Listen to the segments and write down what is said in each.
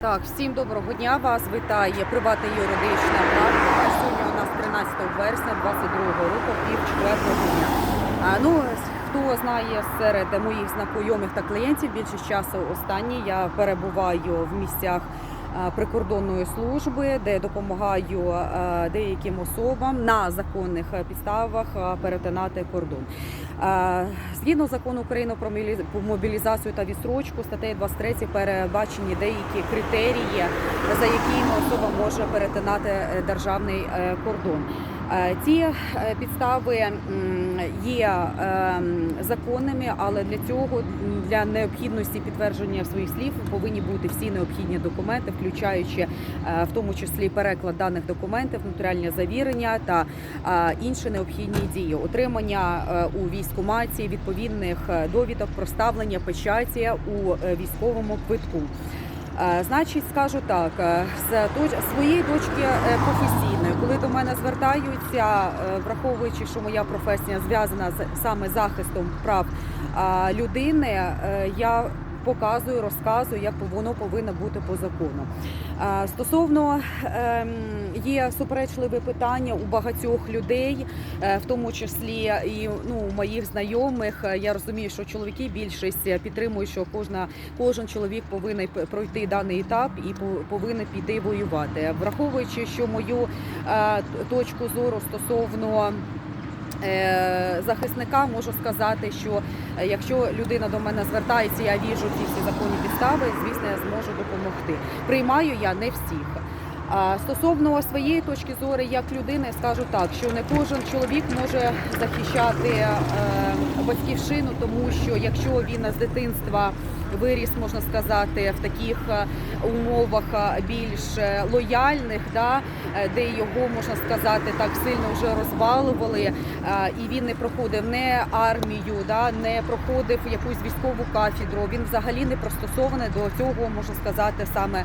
Так, всім доброго дня. Вас вітає приватна юридична практика. Сьогодні у нас 13 вересня 22 року, пів четвертого дня. А, ну, хто знає серед моїх знайомих та клієнтів, більшість часу останній я перебуваю в місцях прикордонної служби, де допомагаю деяким особам на законних підставах перетинати кордон. Згідно закону України про мобілізацію та відстрочку, статтею 23 передбачені деякі критерії, за якими особа може перетинати е, державний е, кордон. Е, Ці е, підстави є ем, законними, але для цього для необхідності підтвердження своїх слів повинні бути всі необхідні документи, включаючи е, в тому числі переклад даних документів, нотаріальне завірення та інші необхідні дії, отримання у військкоматі відповідних довідок про ставлення печаті у військовому квитку. Е, Значить, скажу так, е, з своєї точки е, професійної, коли до мене звертаються, враховуючи, що моя професія зв'язана з саме захистом прав людини, я показую, розказую, як воно повинно бути по закону. Стосовно ем, є суперечливі питання у багатьох людей, е, в тому числі і ну, моїх знайомих. Е, Я розумію, що чоловіки більшість е, підтримують, що кожна кожен чоловік повинен пройти даний етап і по- повинен піти воювати, враховуючи, що мою е, точку зору стосовно. Е, Захисника можу сказати, що е, якщо людина до мене звертається, я віжу ці всі законні підстави, звісно, я зможу допомогти. Приймаю я не всіх. Стосовно своєї точки зору, як людини, скажу так, що не кожен чоловік може захищати е, батьківщину, тому що якщо він з дитинства виріс, можна сказати, в таких е, умовах е, більш е, лояльних, да, де його можна сказати так сильно вже розбалували, і він не проходив не армію, да, не проходив якусь військову кафедру. Він взагалі не пристосований до цього, можна сказати, саме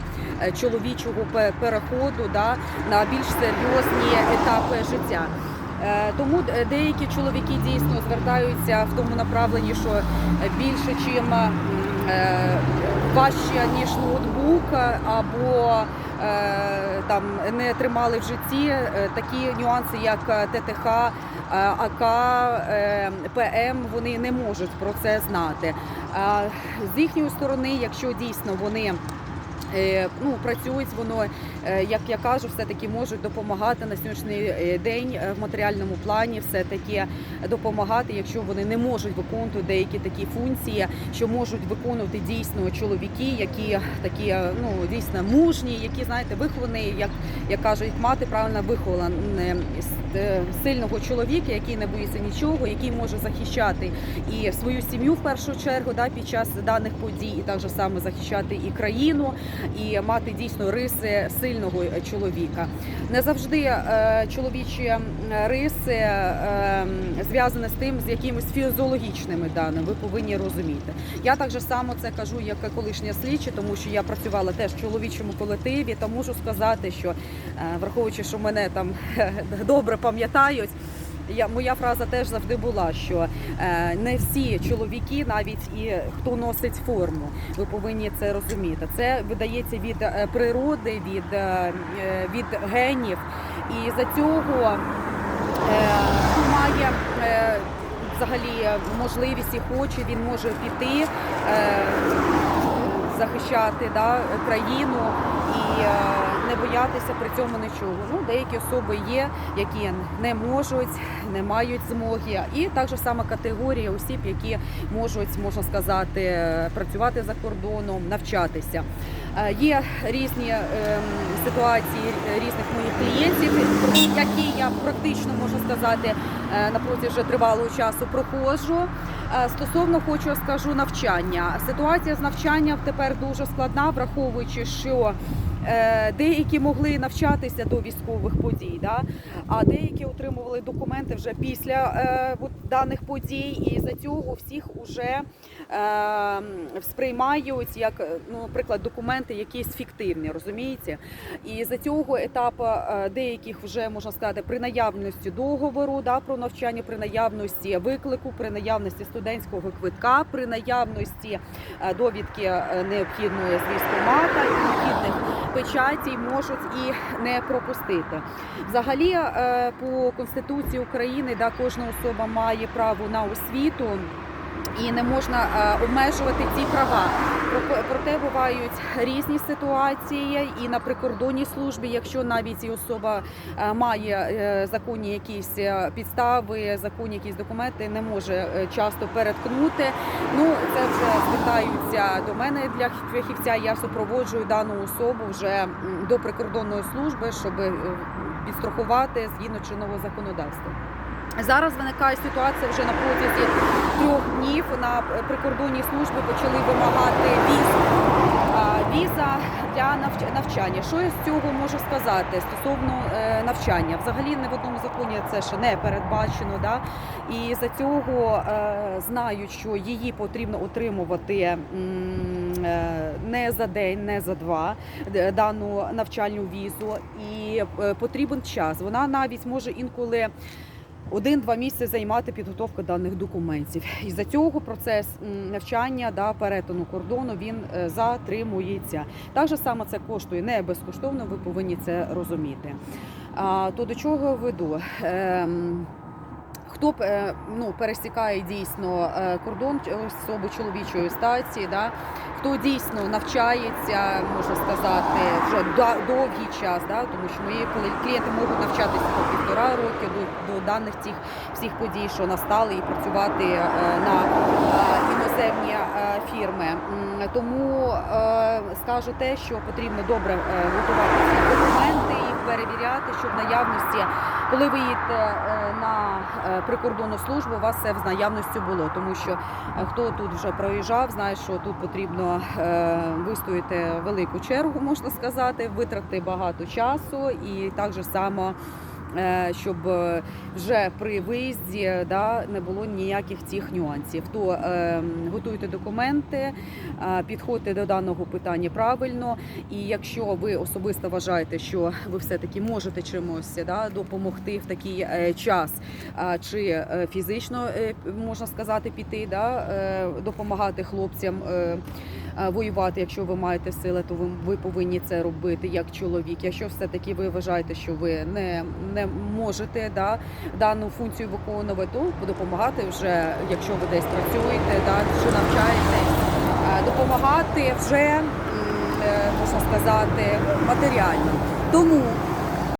чоловічого переходу да, на більш серйозні етапи життя. Е, Тому деякі чоловіки дійсно звертаються в тому направленні, що більше чим е, важче ніж ноутбук е, або там не тримали в житті такі нюанси, як ТТХ, АК, ПМ, вони не можуть про це знати. З їхньої сторони, якщо дійсно вони ну, працюють воно, як я кажу, все-таки можуть допомагати на сьогоднішній е, день е, в матеріальному плані, все-таки допомагати, якщо вони не можуть виконувати деякі такі функції, що можуть виконувати дійсно чоловіки, які такі е, ну дійсно мужні, які знаєте, виховані, як, як кажуть, мати правильно вихована м, с- е, сильного чоловіка, який не боїться нічого, який може захищати і свою сім'ю в першу чергу да, під час даних подій, і так же саме захищати і країну, і мати дійсно риси сильного е, чоловіка. Не завжди е, чоловічі риси е, зв'язані з тим, з якимись фізіологічними даними. Ви повинні розуміти. Я так же само це кажу, як колишня слідча, тому що я працювала теж в чоловічому колективі, та можу сказати, що враховуючи, що мене там добре пам'ятають. Я моя фраза теж завжди була, що е, не всі чоловіки, навіть і хто носить форму, ви повинні це розуміти. Це видається від е, природи, від, е, від генів, і за цього має взагалі можливість і хоче, він може піти. Захищати да, країну і не боятися при цьому нічого. Ну, деякі особи є, які не можуть, не мають змоги. І так же сама категорія осіб, які можуть, можна сказати, працювати за кордоном, навчатися. Е, Є різні ем, ситуації різних моїх клієнтів, які я практично можу сказати е, на протязі тривалого часу проходжу. Е, Стосовно хочу скажу навчання. Ситуація з навчанням тепер дуже складна, враховуючи, що деякі могли навчатися до військових подій, да? а деякі отримували документи вже після е, от даних подій, і за цього всіх уже е, сприймають як, е, ну, наприклад, документи якісь фіктивні, розумієте? І за цього етапу е, деяких вже можна сказати при наявності договору да, про навчання, при наявності виклику, при наявності студентського квитка, при наявності е, довідки е, необхідної з військомата необхідних печатій можуть і не пропустити. Взагалі, е, по конституції України, да, кожна особа має право на освіту. І не можна е, обмежувати ці права. Проте бувають різні ситуації, і на прикордонній службі, якщо навіть і особа е, має е, законні якісь підстави, законні якісь документи, не може часто переткнути. Ну це вже звертаються до мене для фахівця. Я супроводжую дану особу вже до прикордонної служби, щоб підстрахувати згідно чинного законодавства. Зараз виникає ситуація вже на протязі трьох днів на прикордонній службі почали вимагати візу. А, Віза для навч- навчання. Що я з цього можу сказати стосовно е, навчання? Взагалі не в одному законі це ще не передбачено. Да? І за цього е, знають, що її потрібно отримувати е, не за день, не за два дану навчальну візу, і потрібен час. Вона навіть може інколи. Один-два місяці займати підготовка даних документів. І за цього процес навчання да, перетину кордону він е, затримується. Так же само це коштує не безкоштовно, ви повинні це розуміти. А, то до чого веду? Хто е, ну, пересікає дійсно е, кордон особи чоловічої статі, да? хто дійсно навчається, можна сказати, вже довгий час, да? тому що мої клієнти можуть навчатися по півтора роки до, до даних цих всіх подій, що настали, і працювати е, на іноземні фірми. Тому скажу те, що потрібно добре готувати документи, перевіряти, щоб наявності коли ви їдете е, на е, прикордонну службу, у вас все в наявності було, тому що е, хто тут вже проїжджав, знає, що тут потрібно вистояти велику чергу, можна сказати, витратити багато часу і так же само. Е, Щоб е, вже при виїзді да, не було ніяких цих нюансів. То е, готуйте документи, е, підходьте до даного питання правильно. І якщо ви особисто вважаєте, що ви все-таки можете чимось да, допомогти в такий час, чи фізично можна сказати, піти, да, допомагати хлопцям. Е, Воювати, якщо ви маєте сили, то ви, ви повинні це робити як чоловік. Якщо все-таки ви вважаєте, що ви не, не можете да, дану функцію виконувати, то допомагати вже, якщо ви десь працюєте, да, чи навчаєтесь, е, допомагати вже е, можна сказати матеріально. Тому